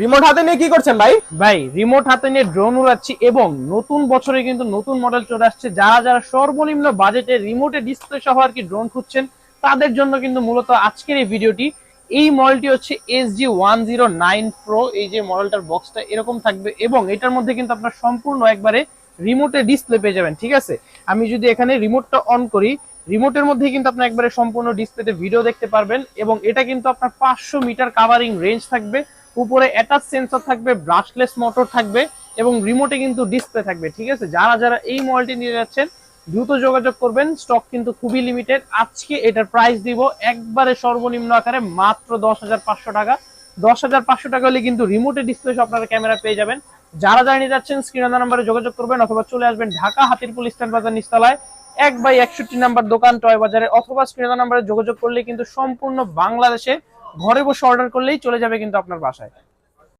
Remote হাতে নিয়ে কি করছেন ভাই? ভাই রিমোট হাতে নিয়ে ড্রোন উড়াচ্ছি এবং নতুন বছরে কিন্তু নতুন মডেল চলে আসছে। যারা যারা সর্বনিম্ন বাজেটে রিমোটে ডিসপ্লে সহ আর কি ড্রোন খুঁজছেন, তাদের জন্য কিন্তু মূলত আজকের এই ভিডিওটি এই মডেলটি হচ্ছে S G one zero nine pro এই যে মডেলটার বক্সটা এরকম থাকবে এবং এটার মধ্যে কিন্তু আপনার সম্পূর্ণ একবারে রিমোটে ডিসপ্লে পেয়ে যাবেন, ঠিক আছে? আমি যদি এখানে রিমোটটা অন করি রিমোটের মধ্যে কিন্তু আপনি একবারে সম্পূর্ণ ডিসপ্লেতে ভিডিও দেখতে পারবেন এবং এটা কিন্তু আপনার পাঁচশো মিটার কাভারিং রেঞ্জ থাকবে। উপরে অ্যাটাচ সেন্সর থাকবে ব্রাশলেস মোটর থাকবে এবং রিমোটে কিন্তু ডিসপ্লে থাকবে, ঠিক আছে? যারা যারা এই মডেলটি নিয়ে যাচ্ছেন, দ্রুত যোগাযোগ করবেন। স্টক কিন্তু খুবই লিমিটেড আজকে এটার প্রাইস দিব একবারে সর্বনিম্ন আকারে মাত্র দশ হাজার পাঁচশো টাকা। দশ হাজার পাঁচশো টাকা হলে কিন্তু রিমোটে ডিসপ্লে আপনারা ক্যামেরা পেয়ে যাবেন। যারা যারা নিয়ে যাচ্ছেন স্ক্রিন নাম্বারে যোগাযোগ করবেন অথবা চলে আসবেন ঢাকা হাতিরপুল স্ট্যান্ড বাজার নিস্তালায় এক বাই একষট্টি নাম্বার দোকান, টয় বাজারে অথবা স্ক্রিন নাম্বারে যোগাযোগ করলে কিন্তু সম্পূর্ণ বাংলাদেশে ঘরে বসে অর্ডার করলেই চলে যাবে কিন্তু আপনার বাসায়।